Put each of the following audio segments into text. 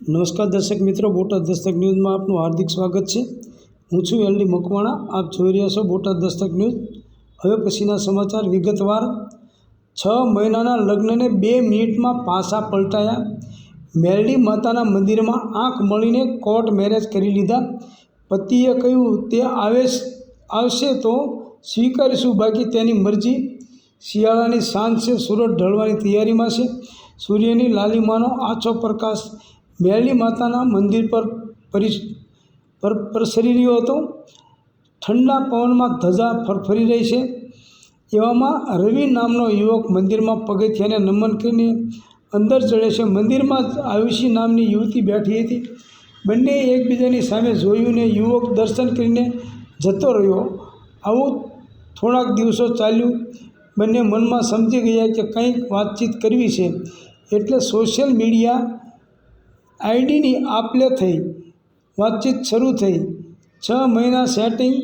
નમસ્કાર દર્શક મિત્રો, બોટાદ દસ્તક ન્યૂઝમાં આપનું હાર્દિક સ્વાગત છે. હું છું એલડી મકવાણા, આપ જોઈ રહ્યા છો બોટાદ દસ્તક ન્યૂઝ. હવે પછીના સમાચાર વિગતવાર. છ મહિનાના લગ્નને બે મિનિટમાં પાસા પલટાયા. મેરડી માતાના મંદિરમાં આંખ મળીને કોર્ટ મેરેજ કરી લીધા. પતિએ કહ્યું, તે આવેશ, આવશે તો સ્વીકારીશું, બાકી તેની મરજી. શિયાળાની સાંજ છે સુરત ઢળવાની તૈયારીમાં છે. સૂર્યની લાલીમાનો આછો પ્રકાશ. મેરડી માતાના મંદિર પર પરિસ, પર પ્રસરી રહ્યો હતો. ઠંડા પવનમાં ધજા ફરફરી રહી છે. એવામાં રવિ નામનો યુવક મંદિરમાં પગથિયાને નમન કરીને અંદર ચડે છે. મંદિરમાં આયુષી નામની યુવતી બેઠી હતી. બંને એકબીજાની સામે જોયું ને યુવક દર્શન કરીને જતો રહ્યો. આવું થોડાક દિવસો ચાલ્યું. બંને મનમાં સમજી ગયા કે કંઈક વાતચીત કરવી છે. એટલે સોશિયલ મીડિયા આઈડીની આપલે થઈ, વાતચીત શરૂ થઈ. છ મહિના સેટિંગ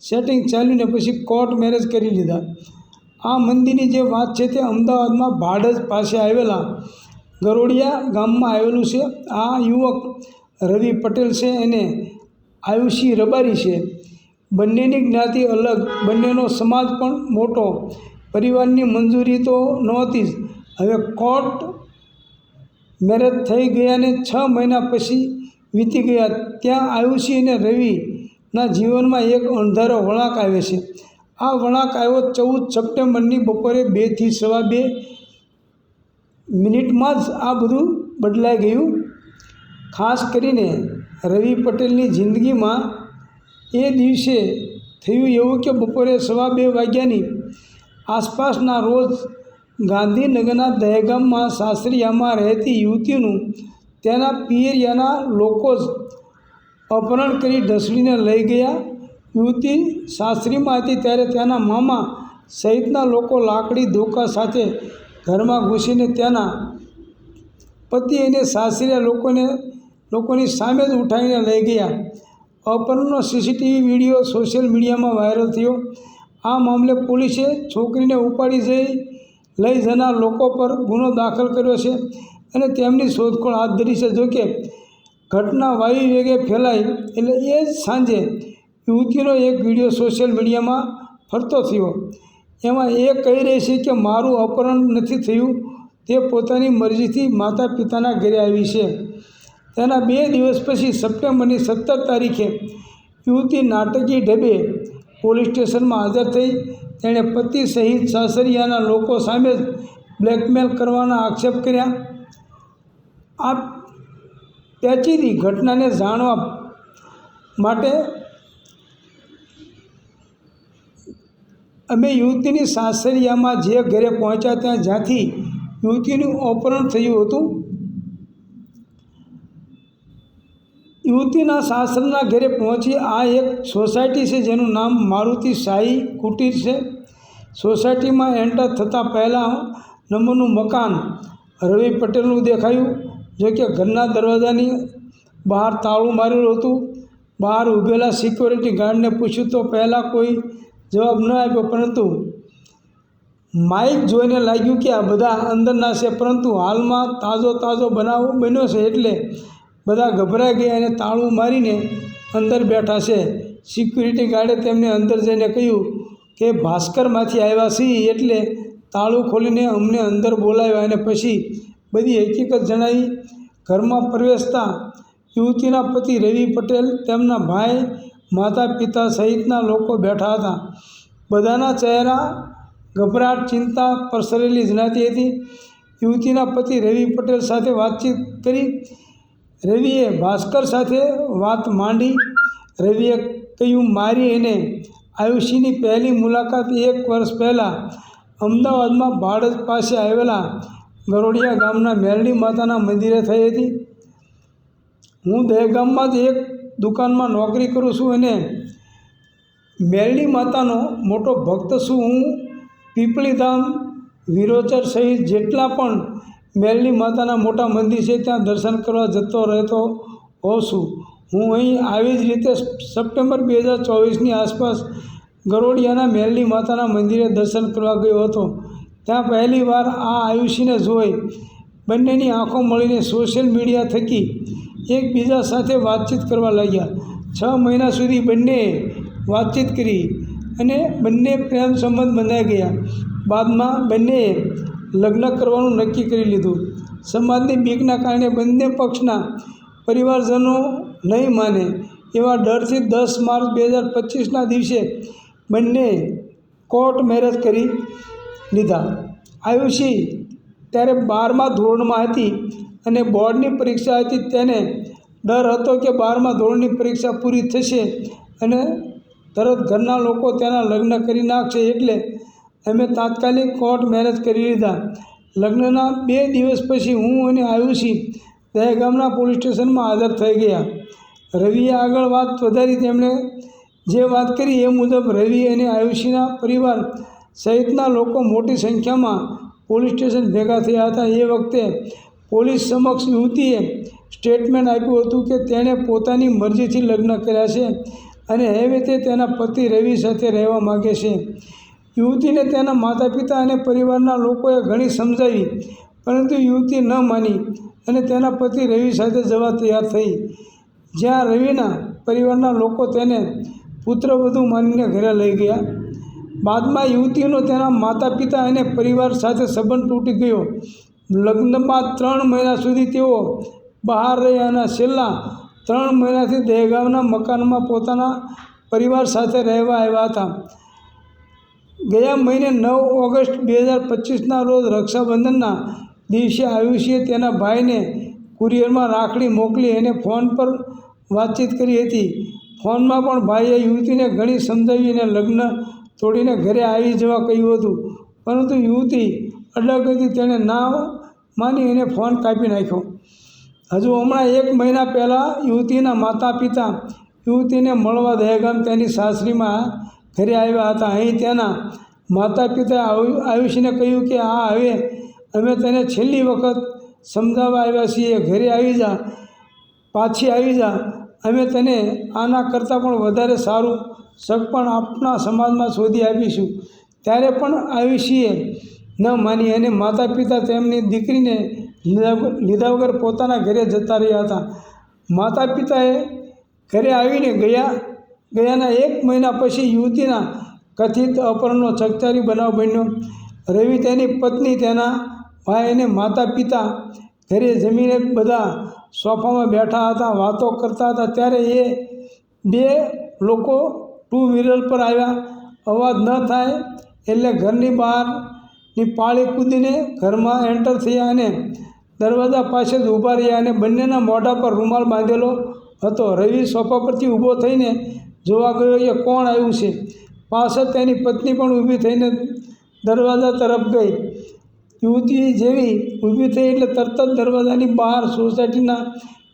સેટિંગ ચાલ્યું ને પછી કોર્ટ મેરેજ કરી લીધા. આ મંદિરની જે વાત છે તે અમદાવાદમાં ભાડજ પાસે આવેલા ગરોડિયા ગામમાં આવેલું છે. આ યુવક રવિ પટેલ છે અને આયુષી રબારી છે. બંનેની જ્ઞાતિ અલગ, બંનેનો સમાજ પણ મોટો. પરિવારની મંજૂરી તો નહોતી જ. હવે કોર્ટ મેરેજ થઈ ગયાને છ મહિના પછી વીતી ગયા. ત્યાં આયુષી અને રવિના જીવનમાં એક અંધારો વળાંક આવે છે. આ વળાંક આવ્યો ચૌદ સપ્ટેમ્બરની બપોરે બેથી સવા બે મિનિટમાં જ આ બધું બદલાઈ ગયું. ખાસ કરીને રવિ પટેલની જિંદગીમાં એ દિવસે થયું એવું કે બપોરે સવા બે વાગ્યાની આસપાસના રોજ ગાંધીનગરના દહેગામમાં સાસરિયામાં રહેતી યુવતીનું તેના પિયરિયાના લોકો જ અપહરણ કરી ઢસડીને લઈ ગયા. યુવતી સાસરીમાં હતી ત્યારે તેના મામા સહિતના લોકો લાકડી ધોકા સાથે ઘરમાં ઘૂસીને તેના પતિ અને સાસરિયા લોકોને લોકોની સામે જ ઉઠાવીને લઈ ગયા. અપહરણનો સીસીટીવી વીડિયો સોશિયલ મીડિયામાં વાયરલ થયો. આ મામલે પોલીસે છોકરીને ઉપાડી જઈ લઈ જનાર લોકો પર ગુનો દાખલ કર્યો છે અને તેમની શોધખોળ હાથ ધરી છે. જોકે ઘટના વાયુ વેગે ફેલાઈ એટલે એ જ સાંજે યુવતીનો એક વીડિયો સોશિયલ મીડિયામાં ફરતો થયો. એમાં એ કહી રહી છે કે મારું અપહરણ નથી થયું, તે પોતાની મરજીથી માતા પિતાના ઘરે આવી છે. તેના બે દિવસ પછી સપ્ટેમ્બરની સત્તર તારીખે યુવતી નાટકી ઢબે પોલીસ સ્ટેશનમાં હાજર થઈ તેણે પતિ સહિત સાસરિયાના લોકો સામે જ બ્લેકમેલ કરવાના આક્ષેપ કર્યા. આ પેચીદી ઘટનાને જાણવા માટે અમે યુવતીની સાસરિયામાં જે ઘરે પહોંચ્યા ત્યાં જ્યાંથી યુવતીનું અપહરણ થયું હતું. યુવતીના સાસરના ઘરે પહોંચી આ એક સોસાયટી છે જેનું નામ મારુતિ સાઈ કુટીર છે. સોસાયટીમાં એન્ટર થતાં પહેલાં નંબરનું મકાન રવિ પટેલનું દેખાયું, જો કે ઘરના દરવાજાની બહાર તાળું મારેલું હતું. બહાર ઊભેલા સિક્યોરિટી ગાર્ડને પૂછ્યું તો પહેલાં કોઈ જવાબ ન આપ્યો, પરંતુ માઇક જોઈને લાગ્યું કે આ બધા અંદરના છે, પરંતુ હાલમાં તાજો તાજો બનાવ બન્યો છે એટલે બધા ગભરાઈ ગયા અને તાળું મારીને અંદર બેઠા છે. સિક્યુરિટી ગાર્ડે તેમને અંદર જઈને કહ્યું કે ભાસ્કરમાંથી આવ્યા છીએ એટલે તાળું ખોલીને અમને અંદર બોલાવ્યા અને પછી બધી હકીકત જણાવી. ઘરમાં પ્રવેશતા યુવતીના પતિ રવિ પટેલ, તેમના ભાઈ માતા પિતા સહિતના લોકો બેઠા હતા. બધાના ચહેરા ગભરાટ, ચિંતા, પ્રસરેલી જણાતી હતી. યુવતીના પતિ રવિ પટેલ સાથે વાતચીત કરી રવિએ ભાસ્કર સાથે વાત માંડી. રવિએ કહ્યું, મારી એને આયુષીની પહેલી મુલાકાત એક વર્ષ પહેલાં અમદાવાદમાં ભાડજ પાસે આવેલા ગરોડિયા ગામના મેરડી માતાના મંદિરે થઈ હતી. હું દહેગામમાં જ એક દુકાનમાં નોકરી કરું છું અને મેરડી માતાનો મોટો ભક્ત છું. હું પીપળીધામ, વિરોચર સહિત જેટલા પણ મેરડી માતાના મોટા મંદિર છે, ત્યાં દર્શન કરવા જતો રહેતો હોઉં છું. હું અહીં આવી જ રીતે સપ્ટેમ્બર બે હજાર ચોવીસની આસપાસ ગરોડિયાના મેલની માતાના મંદિરે દર્શન કરવા ગયો હતો. ત્યાં પહેલી વાર આ આયુષીને જોઈ બંનેની આંખો મળીને સોશિયલ મીડિયા થકી એકબીજા સાથે વાતચીત કરવા લાગ્યા. છ મહિના સુધી બંનેએ વાતચીત કરી અને બંને પ્રેમ સંબંધ બંધાઈ ગયા. બાદમાં બંનેએ લગ્ન કરવાનું નક્કી કરી લીધું. સમાજની બીકના કારણે બંને પક્ષના પરિવારજનો નહીં માને એવા ડરથી દસ માર્ચ બે હજાર પચીસના દિવસે બંને કોર્ટ મેરેજ કરી લીધા. આયુષી ત્યારે બારમા ધોરણમાં હતી અને બોર્ડની પરીક્ષા હતી તેને ડર હતો કે બારમા ધોરણની પરીક્ષા પૂરી થશે અને તરત ઘરના લોકો તેના લગ્ન કરી નાખશે એટલે અમે તાત્કાલિક કોર્ટ મેરેજ કરી લીધા. લગ્નના બે દિવસ પછી હું અને આયુષી દહેગામના પોલીસ સ્ટેશનમાં હાજર થઈ ગયા. રવિએ આગળ વાત વધારી તેમણે જે વાત કરી એ મુજબ રવિ અને આયુષીના પરિવાર સહિતના લોકો મોટી સંખ્યામાં પોલીસ સ્ટેશન ભેગા થયા હતા. એ વખતે પોલીસ સમક્ષ યુવતીએ સ્ટેટમેન્ટ આપ્યું હતું કે તેણે પોતાની મરજીથી લગ્ન કર્યા છે અને હવે તે તેના પતિ રવિ સાથે રહેવા માગે છે. યુવતીને તેના માતા પિતા અને પરિવારના લોકોએ ઘણી સમજાવી, પરંતુ યુવતી ન માની અને તેના પતિ રવિ સાથે જવા તૈયાર થઈ. જ્યાં રવિના પરિવારના લોકો તેને પુત્રવધુ માનીને ઘરે લઈ ગયા. બાદમાં યુવતીનો તેના માતા પિતા અને પરિવાર સાથે સંબંધ તૂટી ગયો. લગ્નમાં ત્રણ મહિના સુધી તેઓ બહાર રહ્યા અને છેલ્લા ત્રણ મહિનાથી દહેગામના મકાનમાં પોતાના પરિવાર સાથે રહેવા આવ્યા હતા. ગયા મહિને નવ ઓગસ્ટ બે હજાર પચીસના રોજ રક્ષાબંધનના દિવસે આયુષીએ તેના ભાઈને કુરિયરમાં રાખડી મોકલી અને ફોન પર વાતચીત કરી હતી. ફોનમાં પણ ભાઈએ યુવતીને ઘણી સમજાવીને લગ્ન તોડીને ઘરે આવી જવા કહ્યું હતું. પરંતુ યુવતી અડગ હતી. તેણે ના માની અને ફોન કાપી નાખ્યો. હજુ હમણાં એક મહિના પહેલાં યુવતીના માતા પિતા યુવતીને મળવા દહેગામ તેની સાસરીમાં ઘરે આવ્યા હતા. અહીં તેના માતા પિતાએ આયુષ્યને કહ્યું કે આ હવે અમે તને છેલ્લી વખત સમજાવવા આવ્યા છીએ. ઘરે આવી જા, પાછી આવી જા. અમે તને આના કરતાં પણ વધારે સારું સગપણ આપણા સમાજમાં શોધી આપીશું. ત્યારે પણ આયુષીએ ન માની અને માતા પિતા તેમની દીકરીને લીધા વગર પોતાના ઘરે જતા રહ્યા હતા. માતા પિતાએ ઘરે આવીને ગયા ગયાના એક મહિના પછી યુવતીના કથિત અપહરણનો ચકચારી બનાવ બન્યો. રવિ તેની પત્ની તેના ભાઈ અને માતા પિતા ઘરે જમીને બધા સોફામાં બેઠા હતા, વાતો કરતા હતા. ત્યારે એ બે લોકો ટુ વ્હીલર પર આવ્યા. અવાજ ન થાય એટલે ઘરની બહારની પાળી કૂદીને ઘરમાં એન્ટર થયા અને દરવાજા પાસે જ ઊભા રહ્યા અને બંનેના મોઢા પર રૂમાલ બાંધેલો હતો. રવિ સોફા પરથી ઊભો થઈને જોવા ગયો એ કોણ આવ્યું છે? પાછળ તેની પત્ની પણ ઊભી થઈને દરવાજા તરફ ગઈ. યુવતી જેવી ઊભી થઈ એટલે તરત જ દરવાજાની બહાર સોસાયટીના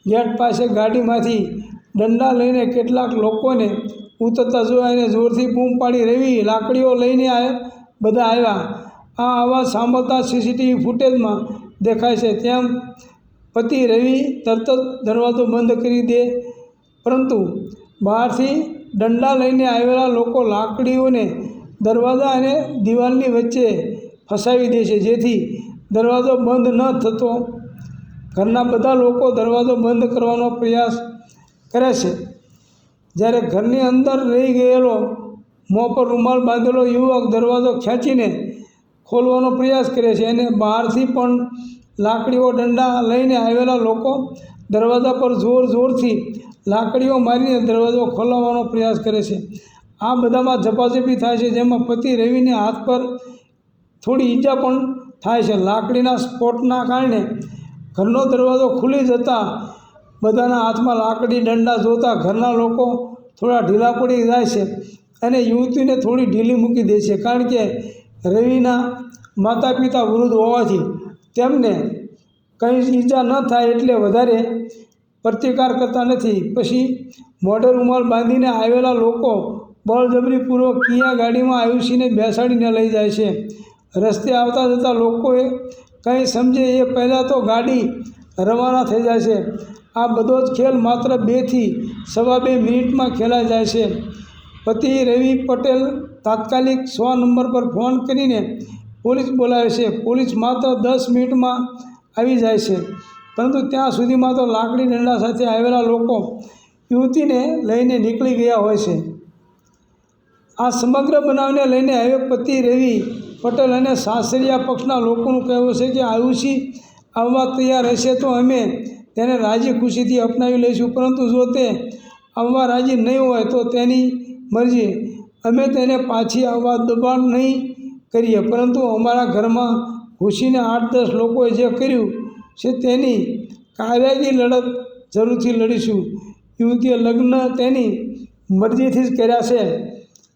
ગેટ પાસે ગાડીમાંથી દંડા લઈને કેટલાક લોકોને ઉતરતા જોયા અને જોરથી બૂમ પાડી રવિ, લાકડીઓ લઈને બધા આવ્યા. આ અવાજ સાંભળતા સીસીટીવી ફૂટેજમાં દેખાય છે. તેમ પતિ રવિ તરત જ દરવાજો બંધ કરી દે. પરંતુ બહારથી દંડા લઈને આવેલા લોકો લાકડીઓને દરવાજા અને દિવાલની વચ્ચે ફસાવી દે છે. જેથી દરવાજો બંધ ન થતો. ઘરના બધા લોકો દરવાજો બંધ કરવાનો પ્રયાસ કરે છે. જ્યારે ઘરની અંદર રહી ગયેલો મોં પર રૂમાલ બાંધેલો યુવક દરવાજો ખેંચીને ખોલવાનો પ્રયાસ કરે છે અને બહારથી પણ લાકડીઓ દંડા લઈને આવેલા લોકો દરવાજા પર જોર જોરથી લાકડીઓ મારીને દરવાજો ખોલાવવાનો પ્રયાસ કરે છે. આ બધામાં ઝપાઝપી થાય છે, જેમાં પતિ રવિને હાથ પર થોડી ઈજા પણ થાય છે. લાકડીના સ્પોટના કારણે ઘરનો દરવાજો ખુલી જતાં બધાના હાથમાં લાકડી દંડા જોતાં ઘરના લોકો થોડા ઢીલા પડી જાય છે અને યુવતીને થોડી ઢીલી મૂકી દે છે. કારણ કે રવિના માતા પિતા વૃદ્ધ હોવાથી તેમને કંઈ ઈજા ન થાય એટલે વધારે પ્રતિકાર કરતા નથી. પછી મોઢે રૂમાલ બાંધીને આવેલા લોકો બળજબરીપૂર્વક કિયા ગાડીમાં આયુષીને બેસાડીને લઈ જાય છે. રસ્તે આવતા જતા લોકોએ કંઈ સમજે એ પહેલાં તો ગાડી રવાના થઈ જાય છે. આ બધો જ ખેલ માત્ર બેથી સવા બે મિનિટમાં ખેલાઈ જાય છે. પતિ રવિ પટેલ તાત્કાલિક સો નંબર પર ફોન કરીને પોલીસ બોલાવે છે. પોલીસ માત્ર દસ મિનિટમાં આવી જાય છે. પરંતુ ત્યાં સુધીમાં તો લાકડી દંડા સાથે આવેલા લોકો યુવતીને લઈને નીકળી ગયા હોય છે. આ સમગ્ર બનાવને લઈને હવે પતિ રેવી પટેલ અને સાસરિયા પક્ષના લોકોનું કહેવું છે કે આયુષી આવવા તૈયાર હશે તો અમે તેને રાજી ખુશીથી અપનાવી લઈશું. પરંતુ જો તે આવવા રાજી નહીં હોય તો તેની મરજી અમે તેને પાછી આવવા દબાણ નહીં કરીએ. પરંતુ અમારા ઘરમાં ઘૂસીને આઠ દસ લોકોએ જે કર્યું છે તેની કાવ્યાજી લડત જરૂરથી લડીશું. યુવતીએ લગ્ન તેની મરજીથી જ કર્યા છે.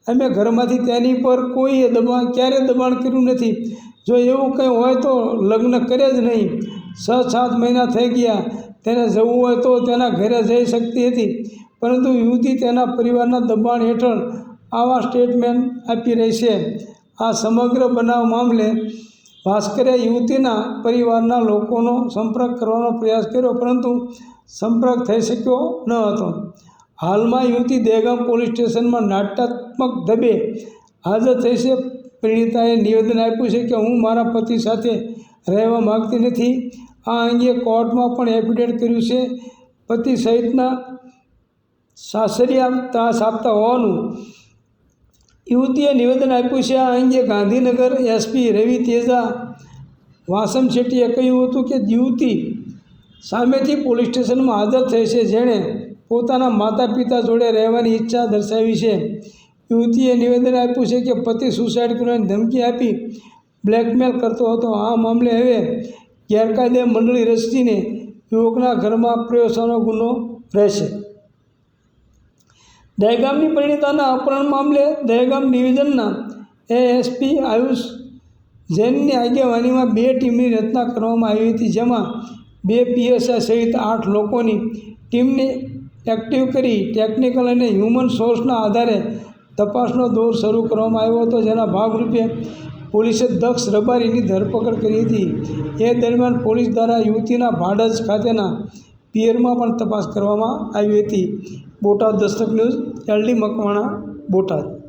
અમે ઘરમાંથી તેની પર કોઈએ દબાણ ક્યારેય દબાણ કર્યું નથી. જો એવું કંઈ હોય તો લગ્ન કરે જ નહીં. છ સાત મહિના થઈ ગયા. તેને જવું હોય તો તેના ઘરે જઈ શકતી હતી. પરંતુ યુવતી તેના પરિવારના દબાણ હેઠળ આવા સ્ટેટમેન્ટ આપી રહી છે. આ સમગ્ર બનાવ મામલે ભાસ્કરે યુવતીના પરિવારના લોકોનો સંપર્ક કરવાનો પ્રયાસ કર્યો, પરંતુ સંપર્ક થઈ શક્યો ન હતો. હાલમાં યુવતી દહેગામ પોલીસ સ્ટેશનમાં નાટ્યાત્મક ધબે હાજર થઈ છે. પીડિતાએ નિવેદન આપ્યું છે કે હું મારા પતિ સાથે રહેવા માગતી નથી. આ અંગે કોર્ટમાં પણ એફિડેવિટ કર્યું છે. પતિ સહિતના સાસરિયા ત્રાસ આપતા હોવાનું યુવતીએ નિવેદન આપ્યું છે. આ અંગે ગાંધીનગર એસપી રવિ તેજા વાસમ શેટ્ટીએ કહ્યું હતું કે યુવતી સામેથી પોલીસ સ્ટેશનમાં હાજર થઈ છે. જેણે પોતાના માતા પિતા જોડે રહેવાની ઈચ્છા દર્શાવી છે. યુવતીએ નિવેદન આપ્યું છે કે પતિ સુસાઇડ કરવાની ધમકી આપી બ્લેકમેલ કરતો હતો. આ મામલે હવે ગેરકાયદે મંડળી રચીને યુવકના ઘરમાં પ્રવેશવાનો ગુનો રહેશે. દહેગામની પરિણીતાના અપહરણ મામલે દહેગામ ડિવિઝનના એએસપી આયુષ જૈનની આગેવાનીમાં બે ટીમની રચના કરવામાં આવી હતી, જેમાં બે પીએસઆઈ સહિત આઠ લોકોની ટીમને એક્ટિવ કરી ટેકનિકલ અને હ્યુમન સોર્સના આધારે તપાસનો દોર શરૂ કરવામાં આવ્યો હતો, જેના ભાગરૂપે પોલીસે દક્ષ રબારીની ધરપકડ કરી હતી. એ દરમિયાન પોલીસ દ્વારા યુવતીના ભાડજ ખાતેના પિયરમાં પણ તપાસ કરવામાં આવી હતી. Botad Dastak news LD Makwana Botad.